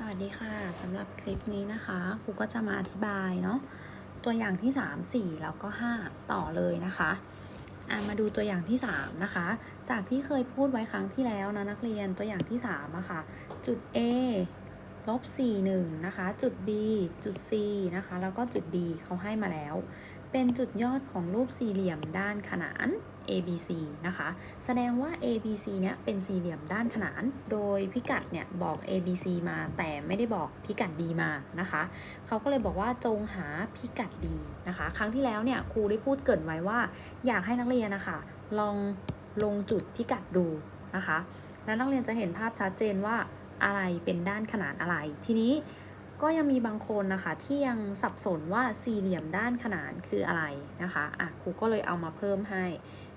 สวัสดีค่ะสำหรับคลิปนี้นะคะครูก็จะมาอธิบายเนาะตัวอย่างที่ 3 4 แล้วก็ 5 ต่อเลยนะคะะมาดูตัวอย่างที่ 3 นะคะ จากที่เคยพูดไว้ครั้งที่แล้วนะนักเรียนตัวอย่างที่3อะค่ะจุด A ลบ4 1นะคะ จุด B จุด C นะคะ แล้วก็จุด D เขาให้มาแล้ว เป็นจุดยอดของรูปสี่เหลี่ยมด้านขนาน ABC นะคะ แสดงว่า ABC เนี่ยเป็นสี่เหลี่ยมด้านขนาน โดยพิกัดเนี่ยบอก ABC มาแต่ไม่ได้บอกพิกัด D มานะคะ เขาก็เลยบอกว่าจงหาพิกัด D นะคะ ครั้งที่แล้วเนี่ยครูได้พูดเกินไว้ว่า อยากให้นักเรียนนะคะลองลงจุดพิกัดดูนะคะ แล้วนักเรียนจะเห็นภาพชัดเจนว่าอะไรเป็นด้านขนานอะไร ทีนี้ก็ยังมีบางคนนะคะที่ยังสับสนว่าสี่เหลี่ยมด้านขนานคืออะไรนะคะ อะครูก็เลยเอามาเพิ่มให้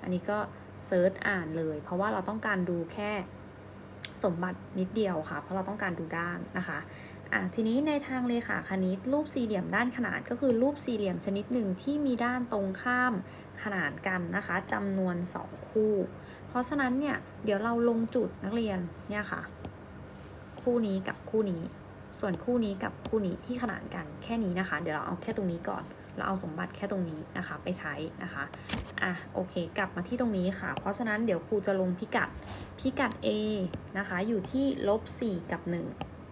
อันนี้ก็เซิร์ชอ่านเลย เพราะว่าเราต้องการดูแค่สมบัตินิดเดียวค่ะ เพราะเราต้องการดูด้านนะคะอะทีนี้ในทางเลขาคณิตรูปสี่เหลี่ยมด้านขนานก็คือรูปสี่เหลี่ยมชนิดหนึ่งที่มีด้านตรงข้ามขนานกันนะคะจำนวน 2 คู่ เพราะฉะนั้นเนี่ยเดี๋ยวเราลงจุดนักเรียนเนี่ยค่ะ คู่นี้กับคู่นี้ ส่วนคู่นี้กับคู่นี้ที่ขนานกันแค่นี้นะคะ เดี๋ยวเราเอาแค่ตรงนี้ก่อน เราเอาสมบัติแค่ตรงนี้นะคะไปใช้นะคะอะโอเค กลับมาที่ตรงนี้ค่ะ เพราะฉะนั้นเดี๋ยวครูจะลงพิกัดพิกัด A นะคะอยู่ที่ลบ4กับ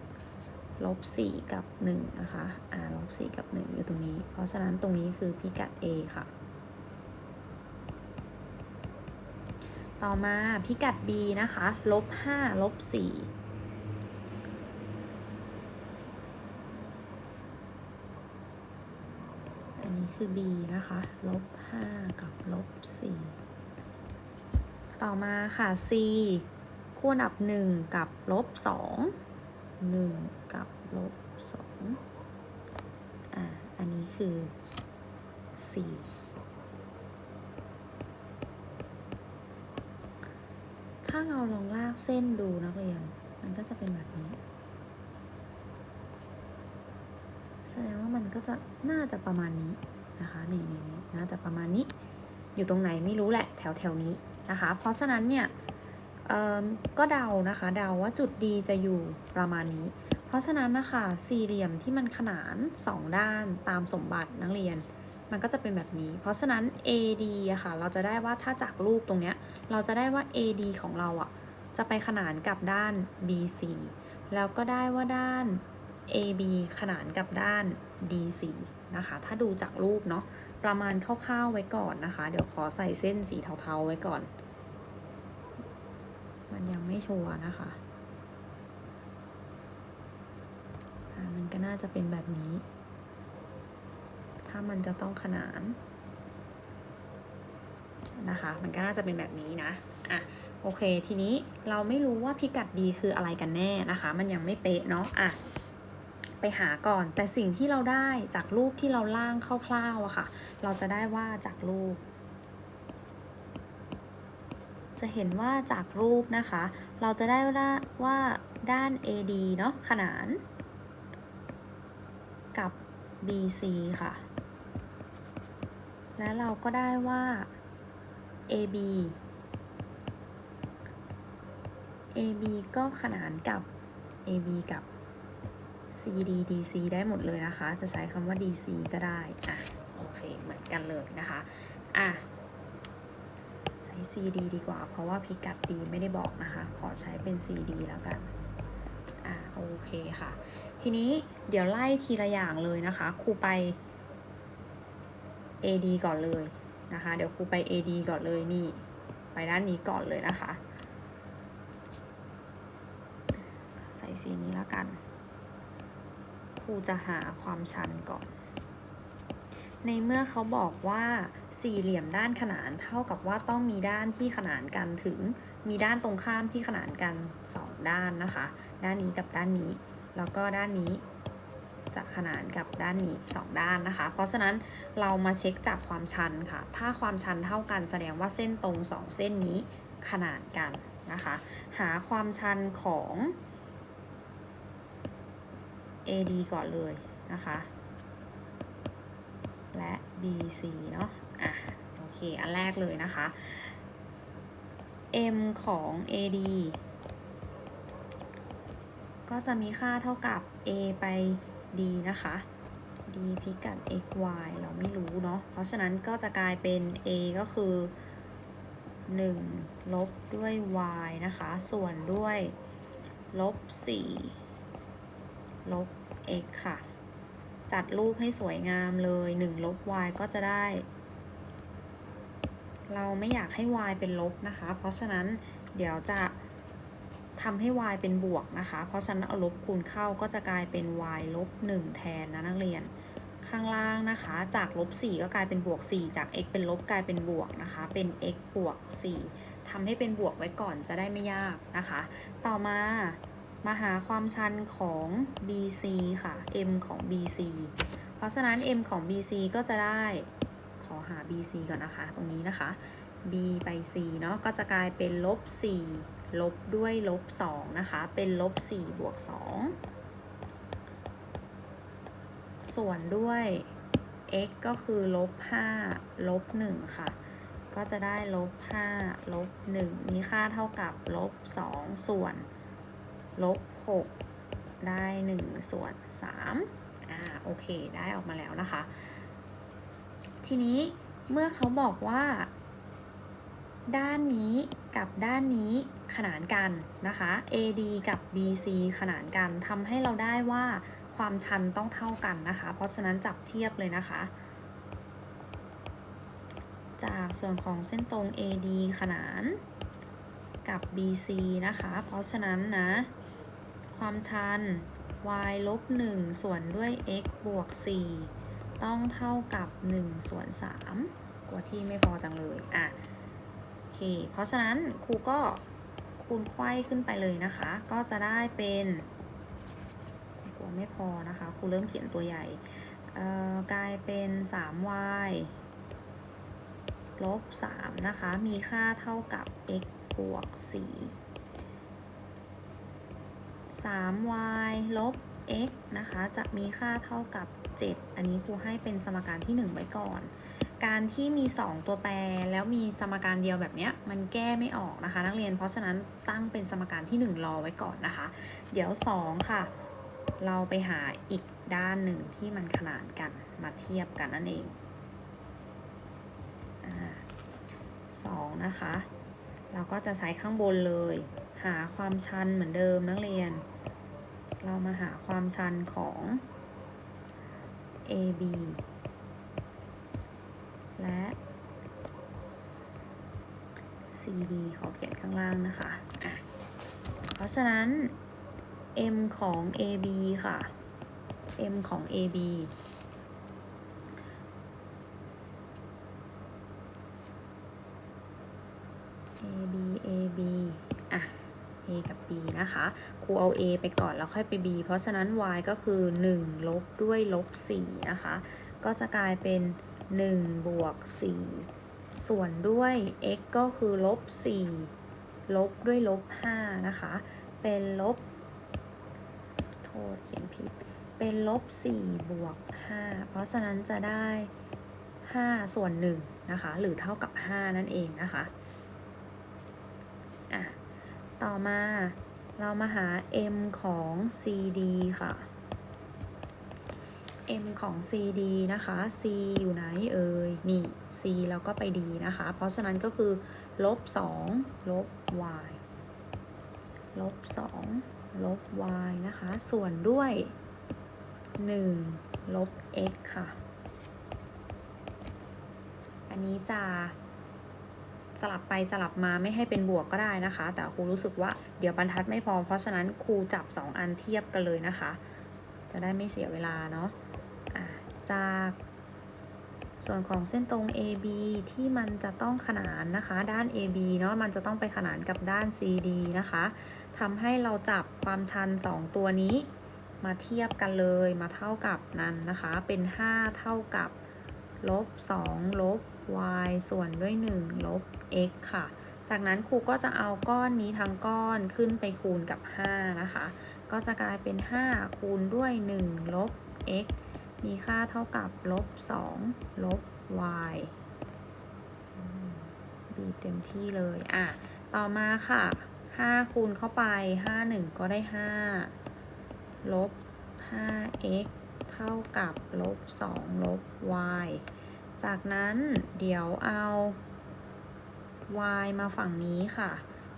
1ลบ4กับ1นะคะอ่าลบ4กับ 1 อยู่ตรงนี้ เพราะฉะนั้นตรงนี้คือพิกัด A ค่ะ ต่อมาพิกัด B นะคะลบ5ลบ4 นนี้คือ B นะคะ ลบ 5 กับลบ 4 ต่อมาค่ะ C คู่อันดับ 1 กับลบ 2 1 กับลบ 2 อ่า อันนี้คือ C ถ้าเราลองลากเส้นดูนักเรียน มันก็จะเป็นแบบนี้ แสดงว่า มันก็จะน่าจะประมาณนี้นะคะนี่นี่นี่น่าจะประมาณนี้ อยู่ตรงไหนไม่รู้แหละแถวแถวนี้นะคะ เพราะฉะนั้นเนี่ยก็เดานะคะเดาว่าจุดดีจะอยู่ประมาณนี้ เพราะฉะนั้นนะคะสี่เหลี่ยมที่มันขนานสองด้านตามสมบัตินักเรียน มันก็จะเป็นแบบนี้ เพราะฉะนั้น AD อะค่ะเราจะได้ว่าถ้าจากรูปตรงเนี้ยเราจะได้ว่า AD ของเราอะจะไปขนานกับด้าน BC แล้วก็ได้ว่าด้าน AB ขนานกับด้าน DC นะคะ ถ้าดูจากรูปเนาะ ประมาณคร่าวๆไว้ก่อนนะคะ เดี๋ยวขอใส่เส้นสีเทาๆไว้ก่อน มันยังไม่ชัวร์นะคะ มันก็น่าจะเป็นแบบนี้ ถ้ามันจะต้องขนานนะคะ มันก็น่าจะเป็นแบบนี้นะ อะโอเค ทีนี้เราไม่รู้ว่าพิกัดดีคืออะไรกันแน่นะคะ มันยังไม่เป๊ะเนาะ อะ ไปหาก่อน แต่สิ่งที่เราได้จากรูปที่เราล่างคร่าวๆอะค่ะ เราจะได้ว่าจากรูป จะเห็นว่าจากรูปนะคะ เราจะได้ว่าด้าน AD เนาะขนาน กับ BC ค่ะ และเราก็ได้ว่า AB AB ก็ขนานกับ AB กับ CD DC ได้หมดเลยนะคะ จะใช้คำว่า DC ก็ได้อะโอเคเหมือนกันเลยนะคะอะใช้ CD ดีกว่า เพราะว่าพิกัดดีไม่ได้บอกนะคะ ขอใช้เป็น CD แล้วกันอะโอเคค่ะ ทีนี้เดี๋ยวไล่ทีละอย่างเลยนะคะครูไป AD ก่อนเลยนะคะ เดี๋ยวครูไป AD ก่อนเลยนี่ ไปด้านนี้ก่อนเลยนะคะ ใส่สีนี้แล้วกัน ครูจะหาความชันก่อน ในเมื่อเขาบอกว่าสี่เหลี่ยมด้านขนานเท่ากับว่าต้องมีด้านที่ขนานกันถึงมีด้านตรงข้ามที่ขนานกันสองด้านนะคะ ด้านนี้กับด้านนี้ แล้วก็ด้านนี้จะขนานกับด้านนี้สองด้านนะคะ เพราะฉะนั้นเรามาเช็คจากความชันค่ะ ถ้าความชันเท่ากันแสดงว่าเส้นตรงสองเส้นนี้ขนานกันนะคะ หาความชันของ AD ก่อนเลยนะคะ และ BC เนาะอะโอเค อันแรกเลยนะคะ M ของ AD ก็จะมีค่าเท่ากับ a ไป d นะคะ d พิกัด x y เราไม่รู้เนาะ เพราะฉะนั้นก็จะกลายเป็น a ก็คือ 1 ลบด้วย y นะคะ ส่วนด้วย ลบ 4 ลบ x ค่ะ จัดรูปให้สวยงามเลย1ลบ y ก็จะได้ เราไม่อยากให้ y เป็นลบนะคะ เพราะฉะนั้นเดี๋ยวจะทำให้ y เป็นบวกนะคะ เพราะฉะนั้นเอาลบคูณเข้าก็จะกลายเป็น y ลบ 1 แทนนะนักเรียน ข้างล่างนะคะ จากลบ 4 ก็กลายเป็นบวก 4 จาก x เป็นลบกลายเป็นบวกนะคะ เป็น x บวก 4ทำให้เป็นบวกไว้ก่อนจะได้ไม่ยากนะคะ ต่อมา มาหาความชันของ BC ค่ะ m ของ BC เพราะฉะนั้น m ของ BC ก็จะได้ ขอหา BC ก่อนนะคะ ตรงนี้นะคะ b ไป c เนาะ ก็จะกลายเป็นลบ 4 ลบด้วยลบ 2 นะคะ เป็นลบ 4 บวก 2 ส่วนด้วย x ก็คือลบ 5 ลบ 1 ค่ะ ก็จะได้ลบ 5 ลบ 1 มีค่าเท่ากับลบ 2 ส่วน ลบ6ได้1ส่วน3อ่าโอเคได้ออกมาแล้วนะคะ ทีนี้เมื่อเขาบอกว่า ด้านนี้กับด้านนี้ขนานกันนะคะ AD กับ BC ขนานกันทำให้เราได้ว่าความชันต้องเท่ากันนะคะ เพราะฉะนั้นจับเทียบเลยนะคะ จากส่วนของเส้นตรง AD ขนานกับ BC นะคะ เพราะฉะนั้นนะ ความชัน y ลบ1ส่วนด้วย x บวก 4 ต้องเท่ากับ 1 ส่วน 3 กว่าที่ไม่พอจังเลย อะ โอเค เพราะฉะนั้นครูก็คูณไขว้ขึ้นไปเลยนะคะ ก็จะได้เป็นกลัวไม่พอนะคะ ครูเริ่มเขียนตัวใหญ่เอ่อกลายเป็น 3y ลบ 3 นะคะ มีค่าเท่ากับ x บวก 4 3y ลบ x นะคะ จะมีค่าเท่ากับ 7 อันนี้ครูให้เป็นสมการที่ 1 ไว้ก่อน การที่มี 2 ตัวแปรแล้วมีสมการเดียวแบบนี้มันแก้ไม่ออกนะคะ นักเรียน เพราะฉะนั้นตั้งเป็นสมการที่ 1 รอไว้ก่อนนะคะ เดี๋ยว 2 ค่ะ เราไปหาอีกด้านหนึ่งที่มันขนานกันมาเทียบกันนั่นเองอ่าสองนะคะ เราก็จะใช้ข้างบนเลย หาความชันเหมือนเดิมนักเรียน เรามาหาความชันของ AB และ CD ขอเขียนข้างล่างนะคะะเพราะฉะนั้น M ของ AB ค่ะ M ของ AB AB อะ A กับ B นะคะครูเอา A ไปก่อนแล้วค่อยไป B เพราะฉะนั้น Y ก็คือ 1 ลบด้วยลบ4นะคะ ก็จะกลายเป็น 1 บวก 4 ส่วนด้วย x ก็คือลบ 4 ลบด้วยลบ 5 นะคะ เป็นลบ โทษเขียนผิด เป็นลบ 4 บวก 5 เพราะฉะนั้นจะได้ 5 ส่วน1นะคะ หรือเท่ากับ 5 นั่นเองนะคะ อะ ต่อมาเรามาหา m ของ cd ค่ะ m ของ cd นะคะ c อยู่ไหนเอ่ย นี่ c แล้วก็ไป d นะคะ เพราะฉะนั้นก็คือลบ2ลบ y ลบ2ลบ y นะคะ ส่วนด้วย 1 ลบ x ค่ะ อันนี้จะ สลับไปสลับมาไม่ให้เป็นบวกก็ได้นะคะ แต่ครูรู้สึกว่าเดี๋ยวบรรทัดไม่พอ เพราะฉะนั้นครูจับ 2 อันเทียบกันเลยนะคะ จะได้ไม่เสียเวลาเนาะะจากส่วนของเส้นตรง AB ที่มันจะต้องขนานนะคะ ด้าน AB เนาะมันจะต้องไปขนานกับด้าน CD นะคะทำให้เราจับความชัน 2 ตัวนี้ มาเทียบกันเลยมาเท่ากับนั้นนะคะ เป็น 5 เท่ากับลบ2ลบ y ส่วนด้วย 1 ลบ x ค่ะ จากนั้นครูก็จะเอาก้อนนี้ทั้งก้อนขึ้นไปคูณกับ 5 นะคะ ก็จะกลายเป็น 5 คูณด้วย 1 ลบ x มีค่าเท่ากับลบ 2 ลบ y บีเต็มที่เลย อะ ต่อมาค่ะ 5 คูณเข้าไป 5 1 ก็ได้ 5 ลบ 5x เท่ากับลบ 2 ลบ y จากนั้นเดี๋ยวเอา y มาฝั่งนี้ค่ะ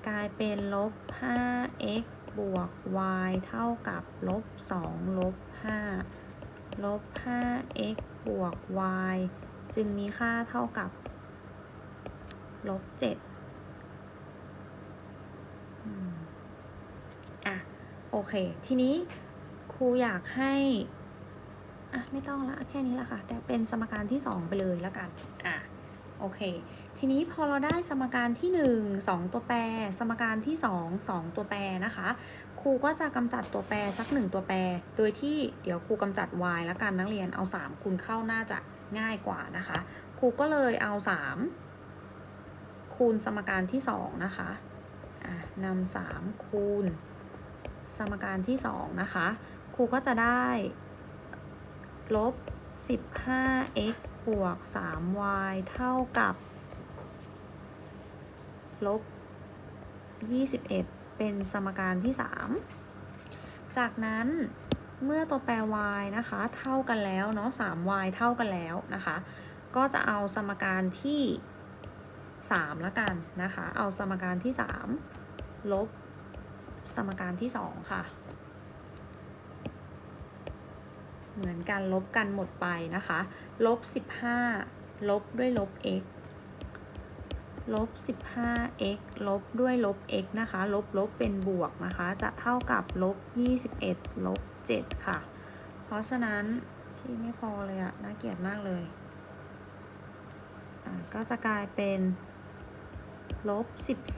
กลายเป็นลบ 5x บวก y เท่ากับลบ 2 ลบ 5 ลบ 5x บวก y จึงมีค่าเท่ากับ ลบ 7 อะ โอเค ทีนี้ครูอยากให้ อะไม่ต้องละแค่นี้ละค่ะแต่เป็นสมการที่ 2 ไปเลยแล้วกันอะโอเค ทีนี้พอเราได้สมการที่ 1 2 ตัวแปร สมการที่ 2 2 ตัวแปรนะคะ ครูก็จะกำจัดตัวแปรสัก 1 ตัวแปร โดยที่เดี๋ยวครูกำจัด y แล้วกันนักเรียนเอา 3 คูณเข้าน่าจะง่ายกว่านะคะ ครูก็เลยเอา 3 คูณสมการที่ 2 นะคะอะนำ3คูณ สมการที่ 2 นะคะ ครูก็จะได้ ลบ 15x บวก 3y เท่ากับ ลบ 21 เป็นสมการที่ 3 จากนั้นเมื่อตัวแปร y นะคะ เท่ากันแล้วเนาะ 3y เท่ากันแล้วนะคะ ก็จะเอาสมการที่ 3 ละกันนะคะ เอาสมการที่ 3 ลบสมการที่ 2 ค่ะ เหมือนกันลบกันหมดไปนะคะลบ15 ลบด้วยลบ x ลบ 15x ลบด้วยลบ x นะคะ ลบลบเป็นบวกนะคะ จะเท่ากับลบ 21 ลบ 7 ค่ะ เพราะฉะนั้นที่ไม่พอเลยอะน่าเกลียดมากเลย ก็จะกลายเป็นลบ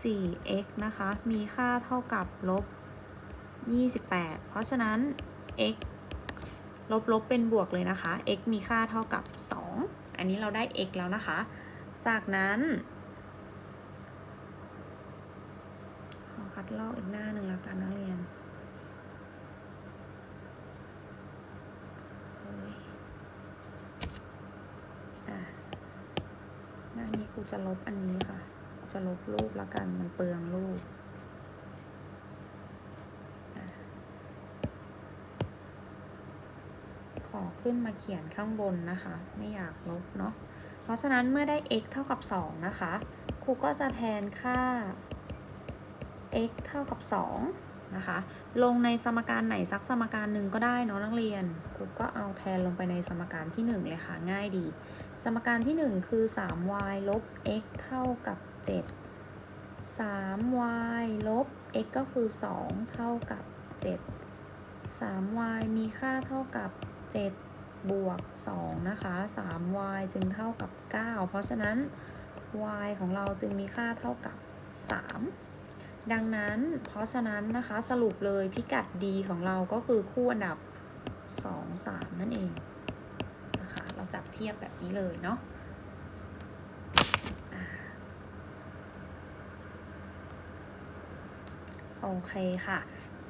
14x นะคะ มีค่าเท่ากับลบ 28 เพราะฉะนั้น x ลบลบเป็นบวกเลยนะคะ x มีค่าเท่ากับ 2 อันนี้เราได้ x แล้วนะคะ จากนั้น ขอคัดลอกอีกหน้าหนึ่งแล้วกันนักเรียน หน้านี้ครูจะลบอันนี้ค่ะ จะลบรูปแล้วกัน มันเปลืองรูป อขึ้นมาเขียนข้างบนนะคะ ไม่อยากลบเนาะ เพราะฉะนั้นเมื่อได้ x เท่ากับ 2 นะคะ ครูก็จะแทนค่า x เท่ากับ 2 นะคะ ลงในสมการไหนสักสมการหนึ่งก็ได้เนาะนักเรียน ครูก็เอาแทนลงไปในสมการที่ 1 เลยค่ะ ง่ายดี สมการที่ 1 คือ 3y ลบ x เท่ากับ 7 3y ลบ x ก็คือ 2 เท่ากับ 7 3y มีค่าเท่ากับ 7 บวก 2 นะคะ 3y จึงเท่ากับ 9 เพราะฉะนั้น y ของเราจึงมีค่าเท่ากับ 3 ดังนั้นเพราะฉะนั้นนะคะสรุปเลยพิกัด d ของเราก็คือคู่อันดับ 2 3 นั่นเองนะคะเราจับเทียบแบบนี้เลยเนาะโอเคค่ะ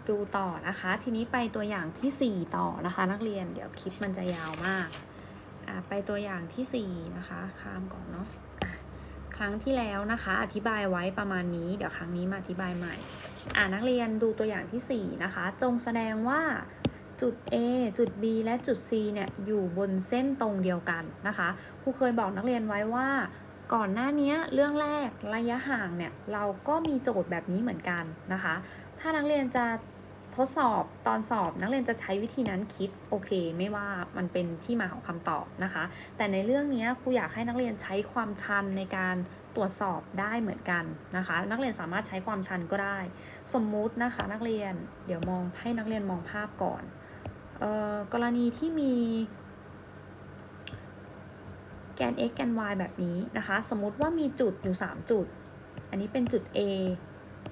ดูต่อนะคะ ทีนี้ไปตัวอย่างที่ 4 ต่อนะคะ นักเรียนเดี๋ยวคลิปมันจะยาวมากอ่าไปตัวอย่างทีสี่4นะคะข้ามก่อนเนาะครั้งที่แล้วนะคะ อธิบายไว้ประมาณนี้ เดี๋ยวครั้งนี้มาอธิบายใหม่ อ่านักเรียนดูตัวอย่างทีสี่ 4 นะคะ จงแสดงว่าจุด A จุด B และจุด C เนี่ยอยู่บนเส้นตรงเดียวกันนะคะครูเคยบอกนักเรียนไว้ว่า ก่อนหน้านี้เรื่องแรกระยะห่างเนี่ยเราก็มีโจทย์แบบนี้เหมือนกันนะคะ ถ้านักเรียนจะ ทดสอบตอนสอบนักเรียนจะใช้วิธีนั้นคิดโอเค ไม่ว่ามันเป็นที่มาของคำตอบนะคะ แต่ในเรื่องนี้ครูอยากให้นักเรียนใช้ความชันในการตรวจสอบได้เหมือนกันนะคะ นักเรียนสามารถใช้ความชันก็ได้ สมมุตินะคะ นักเรียนเดี๋ยวมองให้นักเรียนมองภาพก่อนเออกรณีที่มีแกน x แกน y แบบนี้นะคะ สมมุติว่ามีจุดอยู่ 3 จุด อันนี้เป็นจุด A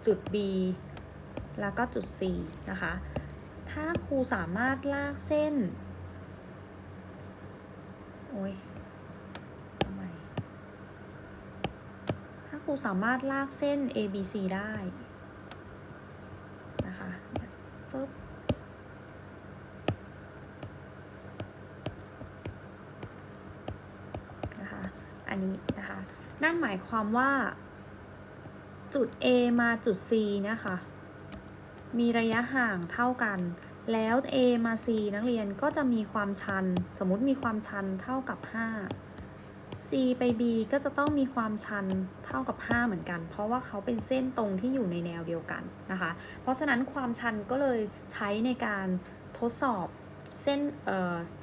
จุด B แล้วก็จุด C นะคะ ถ้าครูสามารถลากเส้น โอ้ยทำไมถ้าครูสามารถลากเส้น A B C ได้นะคะปึ๊บนะคะ อันนี้นะคะ นั่นหมายความว่าจุด A มาจุด C นี่ยค่ะ มีระยะห่างเท่ากัน แล้ว a มา c นักเรียนก็จะมีความชัน สมมติมีความชันเท่ากับ 5 c ไป b ก็จะต้องมีความชันเท่ากับ 5 เหมือนกัน เพราะว่าเขาเป็นเส้นตรงที่อยู่ในแนวเดียวกันนะคะ เพราะฉะนั้นความชันก็เลยใช้ในการทดสอบเส้น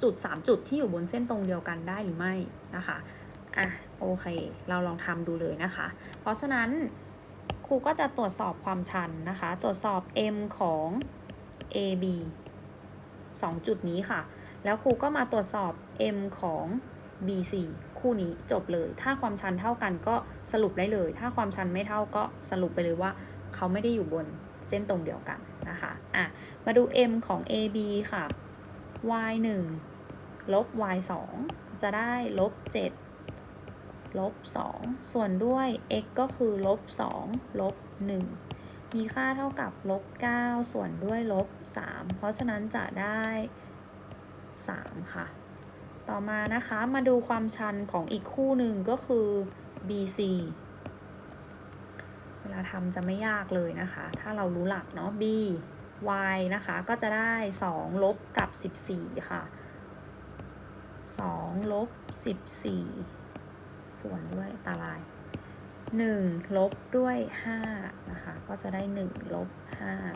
จุด 3 จุดที่อยู่บนเส้นตรงเดียวกันได้หรือไม่นะคะ อะ โอเค เราลองทำดูเลยนะคะ เพราะฉะนั้น รูก็จะตรวจสอบความชันนะคะ ตรวจสอบ m ของ AB 2 จุดนี้ค่ะ แล้วครูก็มาตรวจสอบ m ของ BC คู่นี้จบเลย ถ้าความชันเท่ากันก็สรุปได้เลย ถ้าความชันไม่เท่าก็สรุปไปเลยว่า เขาไม่ได้อยู่บนเส้นตรงเดียวกันนะคะอะมาดู m ของ AB ค่ะ y 1ลบ y 2จะได้ลบ 7 ลบ2ส่วนด้วย x ก็คือลบ2ลบ1มีค่าเท่ากับลบ9ส่วนด้วยลบ3เพราะฉะนั้นจะได้ 3 ค่ะ ต่อมานะคะมาดูความชันของอีกคู่หนึ่งก็คือ BC เวลาทำจะไม่ยากเลยนะคะ ถ้าเรารู้หลักเนาะ B y นะคะก็จะได้ 2 ลบกับ 14 ค่ะ 2 ลบ 14 ส่วนด้วยตาราง1ลบด้วย5นะคะ ก็จะได้ 1 ลบ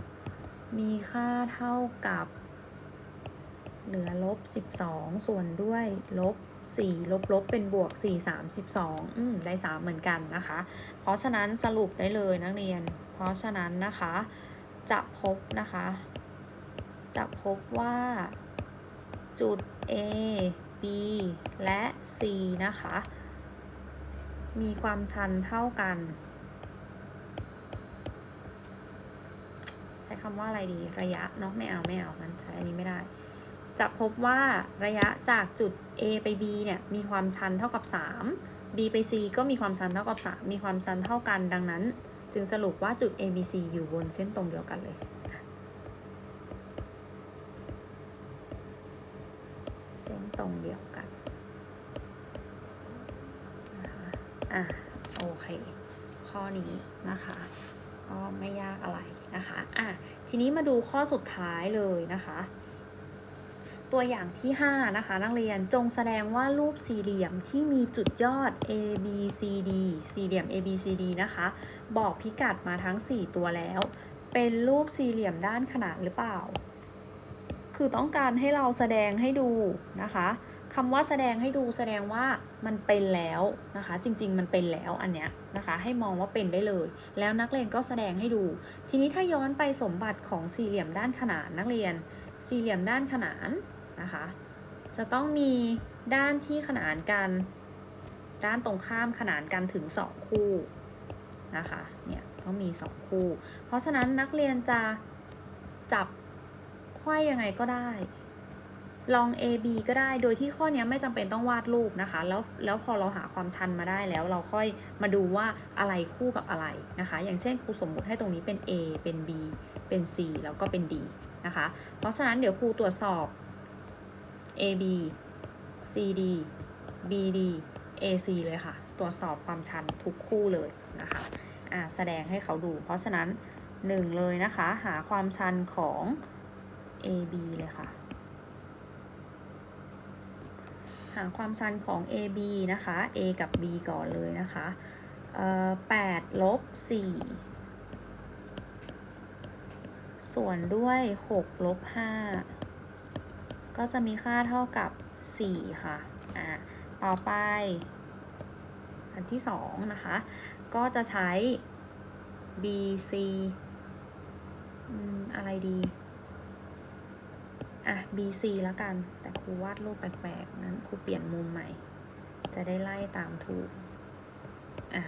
5 มีค่าเท่ากับ เหลือลบ 12 ส่วนด้วยลบ 4 ลบลบเป็นบวก 4 32อืมได้ 3 เหมือนกันนะคะ เพราะฉะนั้นสรุปได้เลยนักเรียน เพราะฉะนั้นนะคะ จะพบนะคะ จะพบว่าจุด A B และ C นะคะ มีความชันเท่ากัน ใช้คำว่าอะไรดีระยะเนาะไม่เอาไม่เอามันใช้อันนี้ไม่ได้ จะพบว่าระยะจากจุด A ไป B เนี่ยมีความชันเท่ากับ 3 B ไป C ก็มีความชันเท่ากับ 3 มีความชันเท่ากันดังนั้น จึงสรุปว่าจุด ABC อยู่บนเส้นตรงเดียวกันเลยเส้นตรงเดียวกันนะคะ อะโอเค ข้อนี้นะคะ ก็ไม่ยากอะไรนะคะอะทีนี้มาดูข้อสุดท้ายเลยนะคะ ตัวอย่างที่ 5 นะคะ นักเรียนจงแสดงว่ารูปสี่เหลี่ยมที่มีจุดยอด A B C D สี่เหลี่ยม A B C D นะคะ บอกพิกัดมาทั้ง 4 ตัวแล้ว เป็นรูปสี่เหลี่ยมด้านขนานหรือเปล่า คือต้องการให้เราแสดงให้ดูนะคะ คำว่าแสดงให้ดูแสดงว่ามันเป็นแล้วนะคะ จริง ๆ มันเป็นแล้วอันเนี้ยนะคะ ให้มองว่าเป็นได้เลย แล้วนักเรียนก็แสดงให้ดู ทีนี้ถ้าย้อนไปสมบัติของสี่เหลี่ยมด้านขนานนักเรียน สี่เหลี่ยมด้านขนานนะคะ จะต้องมีด้านที่ขนานกัน ด้านตรงข้ามขนานกันถึง 2 คู่นะคะเนี่ยต้องมี 2 คู่ เพราะฉะนั้นนักเรียนจะจับไขว้ยังไงก็ได้ ลอง A B ก็ได้ โดยที่ข้อนี้ไม่จำเป็นต้องวาดรูปนะคะ แล้วแล้วพอเราหาความชันมาได้แล้วเราค่อยมาดูว่าอะไรคู่กับอะไรนะคะ อย่างเช่นครูสมมุติให้ตรงนี้เป็น A เป็น B เป็น C แล้วก็เป็น D นะคะ เพราะฉะนั้นเดี๋ยวครูตรวจสอบ AB CD BD AC เลยค่ะ ตรวจสอบความชันทุกคู่เลยนะคะอ่าแสดงให้เขาดู เพราะฉะนั้น 1 เลยนะคะ หาความชันของ AB เลยค่ะ หาความชันของ AB นะคะ A กับ B ก่อนเลยนะคะเอ่อ8ลบ4ส่วนด้วย6ลบ5ก็จะมีค่าเท่ากับ 4 ค่ะ อ่า ต่อไป อันที่ 2 นะคะ ก็จะใช้ BC อืม อะไรดี อะ BC แล้วกัน แต่ครูวาดรูปแปลกๆ นั้นครูเปลี่ยนมุมใหม่ จะได้ไล่ตามถูก อะ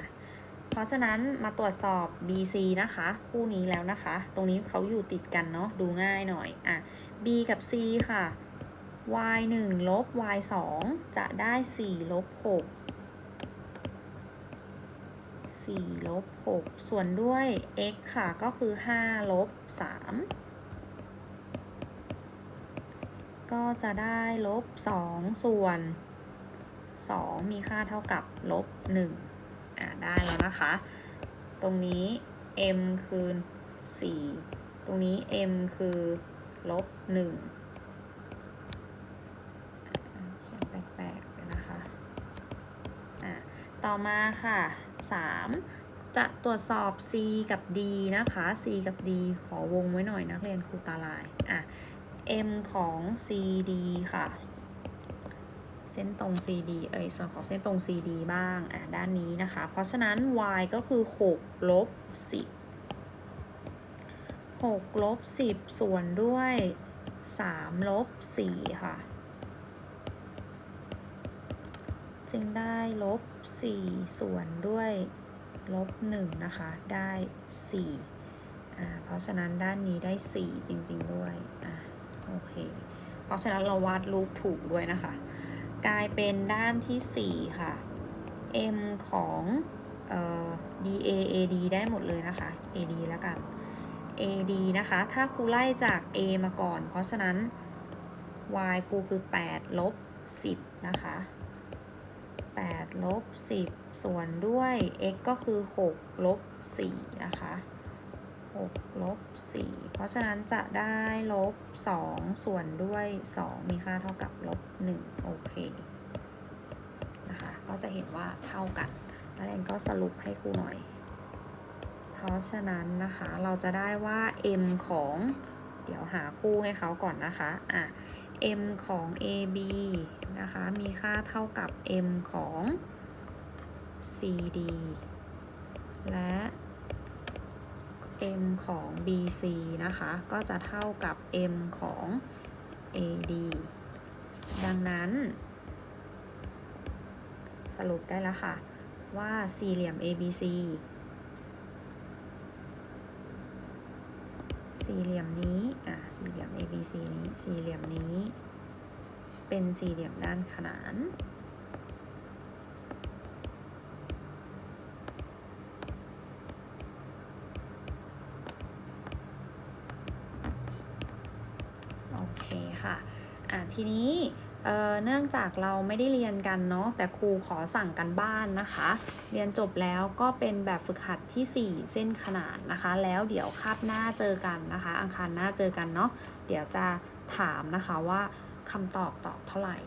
เพราะฉะนั้นมาตรวจสอบ BC นะคะ คู่นี้แล้วนะคะ ตรงนี้เขาอยู่ติดกันเนาะ ดูง่ายหน่อย อะ B กับ C ค่ะ y 1ลบ y 2จะได้4ลบ6 4ลบ6ส่วนด้วย x ค่ะ ก็คือ5ลบ3 ก็จะได้ลบ 2 ส่วน 2 มีค่าเท่ากับลบ1อ่าได้แล้วนะคะ ตรงนี้ m คือ 4 ตรงนี้ m คือลบหนึ่งเขียนแปลกๆไปนะคะอะต่อมาค่ะสามจะตรวจสอบ c กับ d นะคะ c กับ d ขอวงไว้หน่อยนักเรียนครูตาลายอะ m ของ cd ค่ะ เส้นตรง CD เอ่ยส่วนของเส้นตรง CD บ้าง อะ ด้านนี้นะคะ เพราะฉะนั้น y ก็คือ 6 ลบ 10 6 ลบ 10 ส่วนด้วย 3 ลบ 4 ค่ะ จึงได้ลบ 4 ส่วนด้วยลบ 1 นะคะ ได้ 4 อ่า เพราะฉะนั้นด้านนี้ได้ 4 จริง ๆ ด้วย อะ โอเค เพราะฉะนั้นเราวาดรูปถูกด้วยนะคะ กลายเป็นด้านที่ 4 ค่ะ m ของเอ่อ dA ad ได้หมดเลยนะคะ ad แล้วกัน ad นะคะ ถ้าครูไล่จาก a มาก่อน เพราะฉะนั้น y ครูคือ 8 ลบ 10 นะคะ 8 ลบ 10 ส่วนด้วย x ก็คือ 6 ลบ 4 นะคะ 6ลบ4เพราะฉะนั้นจะได้ลบ 2 ส่วนด้วย 2 มีค่าเท่ากับลบ 1 โอเค นะคะ ก็จะเห็นว่าเท่ากัน แล้วเองก็สรุปให้ครูหน่อย เพราะฉะนั้นนะคะ เราจะได้ว่า m ของ เดี๋ยวหาคู่ให้เขาก่อนนะคะ อะ m ของ ab นะคะ มีค่าเท่ากับ m ของ cd และ m ของ bc นะคะ ก็จะเท่ากับ m ของ ad ดังนั้น สรุปได้แล้วค่ะ ว่าสี่เหลี่ยม abc สี่เหลี่ยมนี้ อะ สี่เหลี่ยม abc นี้ สี่เหลี่ยมนี้ เป็นสี่เหลี่ยมด้านขนาน โอเคค่ะ อะ ทีนี้เเนื่องจากเราไม่ได้เรียนกันเนาะแต่ครูขอสั่งกันบ้านนะคะ เรียนจบแล้วก็เป็นแบบฝึกหัดที่ 4 เส้นขนานนะคะ แล้วเดี๋ยวคาบหน้าเจอกันนะคะ อังคารหน้าเจอกันเนาะเดี๋ยวจะถามนะคะว่าคำตอบตอบเท่าไหร่